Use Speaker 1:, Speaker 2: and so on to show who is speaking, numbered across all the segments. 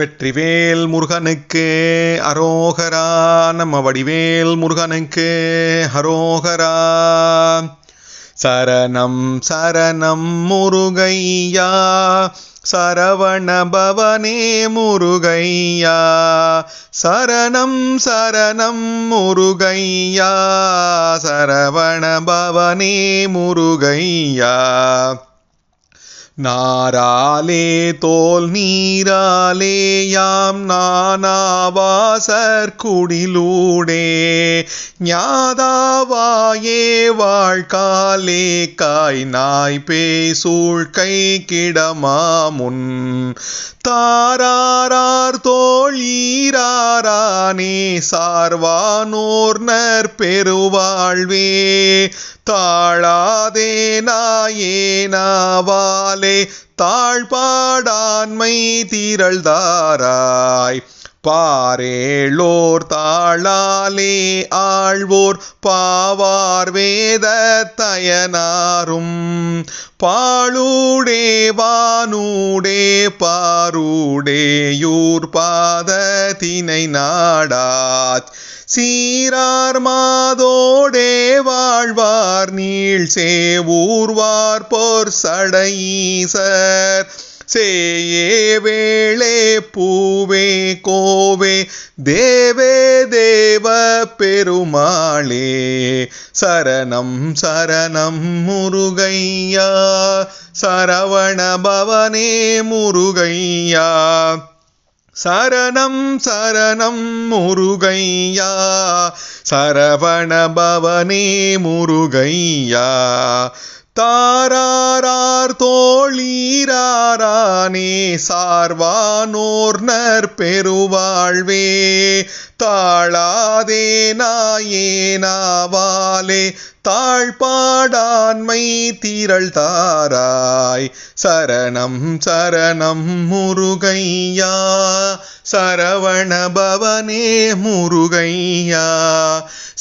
Speaker 1: வெற்றிவேல் முருகனுக்கு அரோகரா. நம்ம வடிவேல் முருகனுக்கு அரோகரா. சரணம் சரணம் முருகையா. சரவண பவனே முருகையா. சரணம் சரணம் முருகையா. சரவண பவனே முருகையா. நாராலே தோல் நீராலே யாம் நானாவாசர் குடிலூடே. ஞாதாவாயே வாழ்காலே காய் நாய் பேசூழ் கை கிடமாமுன் தாராரார் தோழீராரானே சார்வானோர் நற்பெருவாழ்வே. தாழாதே நாயே நாவாலே தாழ்பாடாண்மை திரள்தாராய் பாரேளோர் தாளாலே ஆழ்வோர் பாவார் வேத தயனாரும். பாழூடே வானூடே பாரூடேயூர் பாதத்தினை நாடாத் சீரார் மாதோடே வாழ்வார் நீள் சேவூர்வார் பொற் சடையீசர். சேயே வேளே பூவே கோவே தேவே தேவ பெருமாளே. சரணம் சரணம் முருகையா சரவண பவனே முருகையா. சரணம் சரணம் முருகையா சரவண பவனே முருகையா. தாராரார் தோழீராரானே சார்வானோர் நற்பெருவாழ்வே தாழாதே நாயேனாவாலே தாழ்பாடாண்மை திரள் தாராய் சரணம் சரணம் முருகையா சரவண பவனே முருகையா.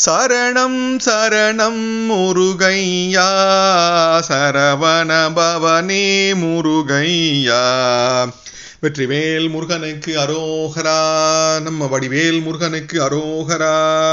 Speaker 1: சரணம் சரணம் முருகையா. சரவண பவனே முருகையா. வெற்றிவேல் முருகனுக்கு அரோகரா. நம்ம வடிவேல் முருகனுக்கு அரோகரா.